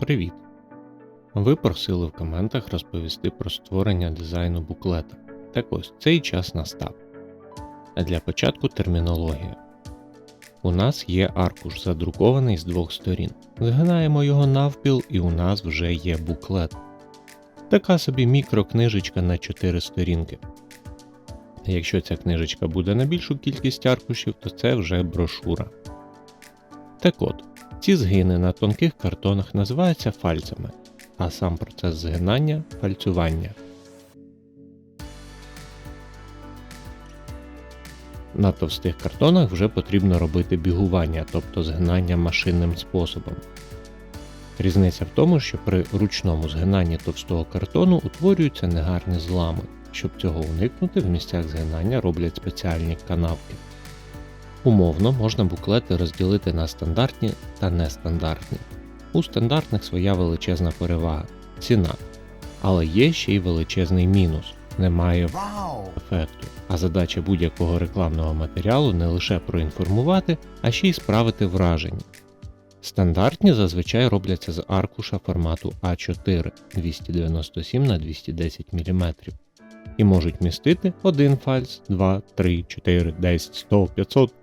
Привіт! Ви просили в коментах розповісти про створення дизайну буклета. Так ось цей час настав. А для початку термінологія. У нас є аркуш, задрукований з двох сторін. Згинаємо його навпіл, і у нас вже є буклет. Така собі мікрокнижечка на 4 сторінки. Якщо ця книжечка буде на більшу кількість аркушів, то це вже брошура. Так от, ці згини на тонких картонах називаються фальцями, а сам процес згинання фальцювання. На товстих картонах вже потрібно робити бігування, тобто згинання машинним способом. Різниця в тому, що при ручному згинанні товстого картону утворюються негарні злами. Щоб цього уникнути, в місцях згинання роблять спеціальні канавки. Умовно можна буклети розділити на стандартні та нестандартні. У стандартних своя величезна перевага ціна. Але є ще й величезний мінус немає ефекту. А задача будь-якого рекламного матеріалу не лише проінформувати, а ще й справити враження. Стандартні зазвичай робляться з аркуша формату А4 297 на 210 мм і можуть містити один фальс, 2, 3, 4, 10, 100, 500,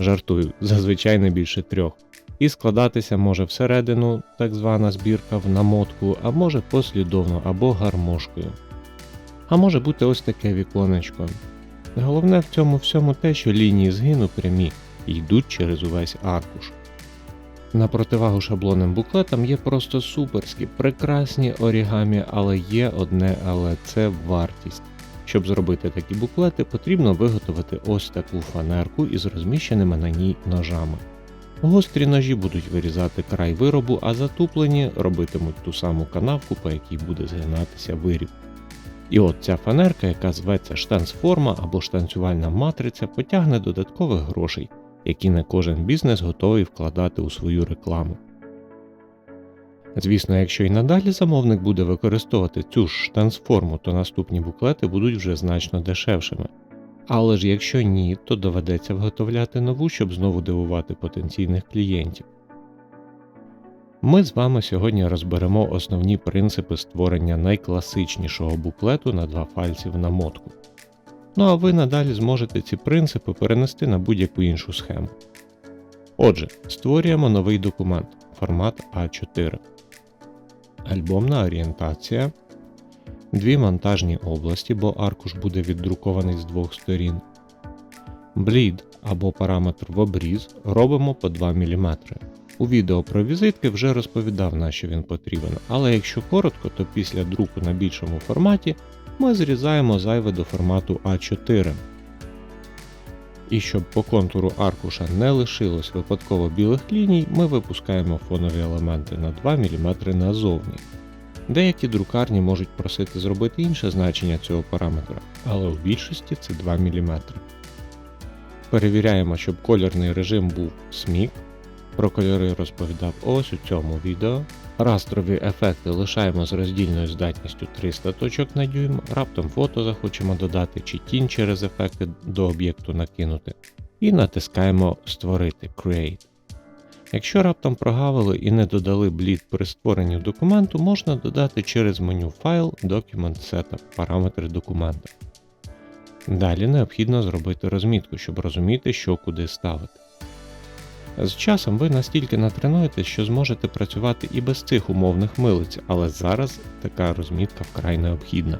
жартую, зазвичай не більше трьох. І складатися може всередину, так звана збірка в намотку, а може послідовно або гармошкою. А може бути ось таке віконечко. Головне в цьому всьому те, що лінії згину прямі і йдуть через увесь аркуш. На противагу шаблонним буклетам є просто суперські, прекрасні орігамі, але є одне але це вартість. Щоб зробити такі буклети, потрібно виготовити ось таку фанерку із розміщеними на ній ножами. Гострі ножі будуть вирізати край виробу, а затуплені робитимуть ту саму канавку, по якій буде згинатися виріб. І от ця фанерка, яка зветься штанцформа або штанцювальна матриця, потягне додаткових грошей, які не кожен бізнес готовий вкладати у свою рекламу. Звісно, якщо і надалі замовник буде використовувати цю ж штансформу, то наступні буклети будуть вже значно дешевшими. Але ж якщо ні, то доведеться виготовляти нову, щоб знову дивувати потенційних клієнтів. Ми з вами сьогодні розберемо основні принципи створення найкласичнішого буклету на два фальці в намотку. Ну а ви надалі зможете ці принципи перенести на будь-яку іншу схему. Отже, створюємо новий документ формат А4, альбомна орієнтація, дві монтажні області, бо аркуш буде віддрукований з двох сторін. Блід або параметр в обріз робимо по 2 мм. У відео про візитки вже розповідав на що він потрібен, але якщо коротко, то після друку на більшому форматі ми зрізаємо зайве до формату А4. І щоб по контуру аркуша не лишилось випадково білих ліній, ми випускаємо фонові елементи на 2 мм назовні. Деякі друкарні можуть просити зробити інше значення цього параметра, але у більшості це 2 мм. Перевіряємо, щоб кольорний режим був смік. Про кольори розповідав ось у цьому відео. Растрові ефекти лишаємо з роздільною здатністю 300 точок на дюйм, раптом фото захочемо додати чи тінь через ефекти до об'єкту накинути. І натискаємо Створити Create. Якщо раптом прогавили і не додали блід при створенні документу, можна додати через меню Файл Document Setup параметри документа. Далі необхідно зробити розмітку, щоб розуміти, що куди ставити. З часом ви настільки натренуєтесь, що зможете працювати і без цих умовних милиць, але зараз така розмітка вкрай необхідна.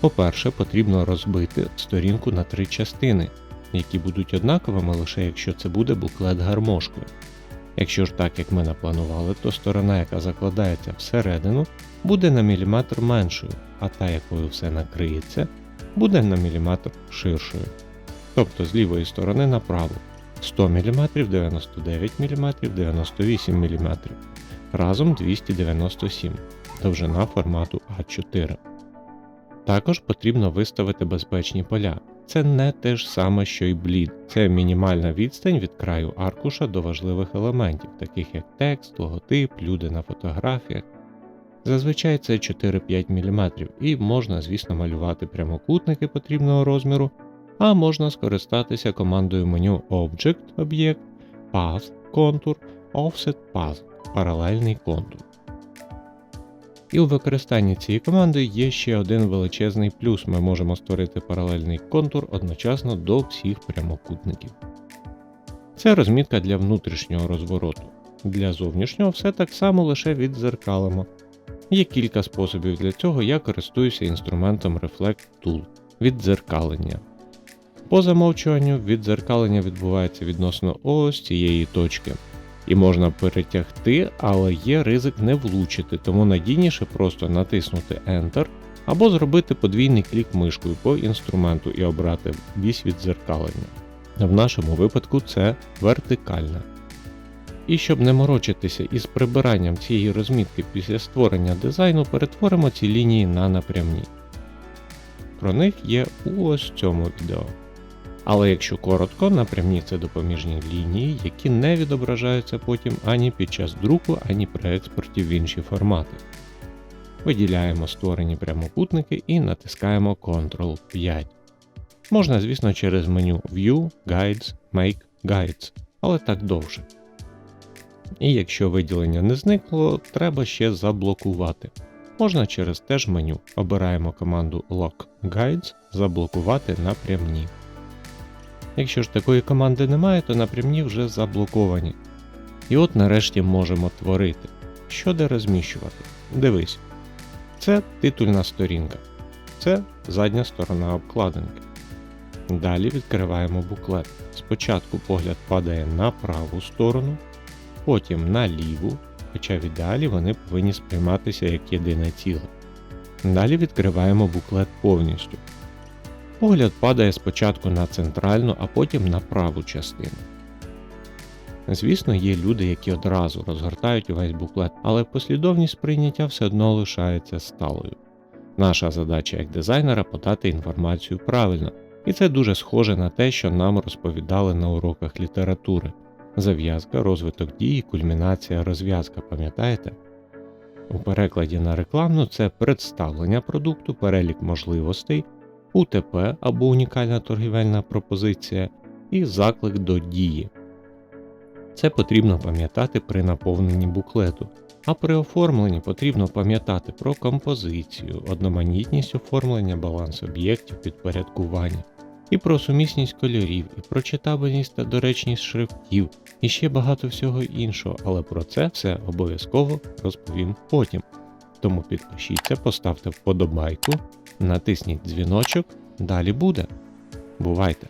По-перше, потрібно розбити сторінку на три частини, які будуть однаковими лише якщо це буде буклет гармошкою. Якщо ж так, як ми напланували, то сторона, яка закладається всередину, буде на міліметр меншою, а та, якою все накриється, буде на міліметр ширшою. Тобто з лівої сторони направо. 100 мм, 99 мм, 98 мм. Разом 297 довжина формату А4. Також потрібно виставити безпечні поля. Це не те ж саме, що й блід. Це мінімальна відстань від краю аркуша до важливих елементів, таких як текст, логотип, люди на фотографіях. Зазвичай це 4-5 мм і можна, звісно, малювати прямокутники потрібного розміру а можна скористатися командою меню Object об'єкт, Path контур, Offset Path паралельний контур. І у використанні цієї команди є ще один величезний плюс. Ми можемо створити паралельний контур одночасно до всіх прямокутників. Це розмітка для внутрішнього розвороту. Для зовнішнього все так само лише віддзеркалимо. Є кілька способів для цього, я користуюся інструментом Reflect Tool віддзеркалення. По замовчуванню віддзеркалення відбувається відносно ось цієї точки. І можна перетягти, але є ризик не влучити, тому надійніше просто натиснути Enter або зробити подвійний клік мишкою по інструменту і обрати вісь віддзеркалення. В нашому випадку це вертикальна. І щоб не морочитися із прибиранням цієї розмітки після створення дизайну, перетворимо ці лінії на напрямні. Про них є у ось цьому відео. Але якщо коротко, напрямні це допоміжні лінії, які не відображаються потім ані під час друку, ані при експорті в інші формати. Виділяємо створені прямокутники і натискаємо Ctrl 5. Можна, звісно, через меню View, Guides, Make Guides, але так довше. І якщо виділення не зникло, треба ще заблокувати. Можна через те ж меню. Обираємо команду Lock Guides заблокувати напрямні. Якщо ж такої команди немає, то напрямні вже заблоковані. І от нарешті можемо творити. Що де розміщувати? Дивись. Це титульна сторінка. Це задня сторона обкладинки. Далі відкриваємо буклет. Спочатку погляд падає на праву сторону, потім на ліву, хоча в ідеалі вони повинні сприйматися як єдине ціле. Далі відкриваємо буклет повністю. Погляд падає спочатку на центральну, а потім на праву частину. Звісно, є люди, які одразу розгортають увесь буклет, але послідовність сприйняття все одно лишається сталою. Наша задача як дизайнера подати інформацію правильно, і це дуже схоже на те, що нам розповідали на уроках літератури. Зав'язка, розвиток дії, кульмінація, розв'язка, пам'ятаєте? У перекладі на рекламну це представлення продукту, перелік можливостей, УТП або унікальна торгівельна пропозиція і заклик до дії. Це потрібно пам'ятати при наповненні буклету, а при оформленні потрібно пам'ятати про композицію, одноманітність оформлення, баланс об'єктів, підпорядкування, і про сумісність кольорів, і про читабельність та доречність шрифтів, і ще багато всього іншого, але про це все обов'язково розповім потім. Тому підпишіться, поставте вподобайку, натисніть дзвіночок, далі буде. Бувайте!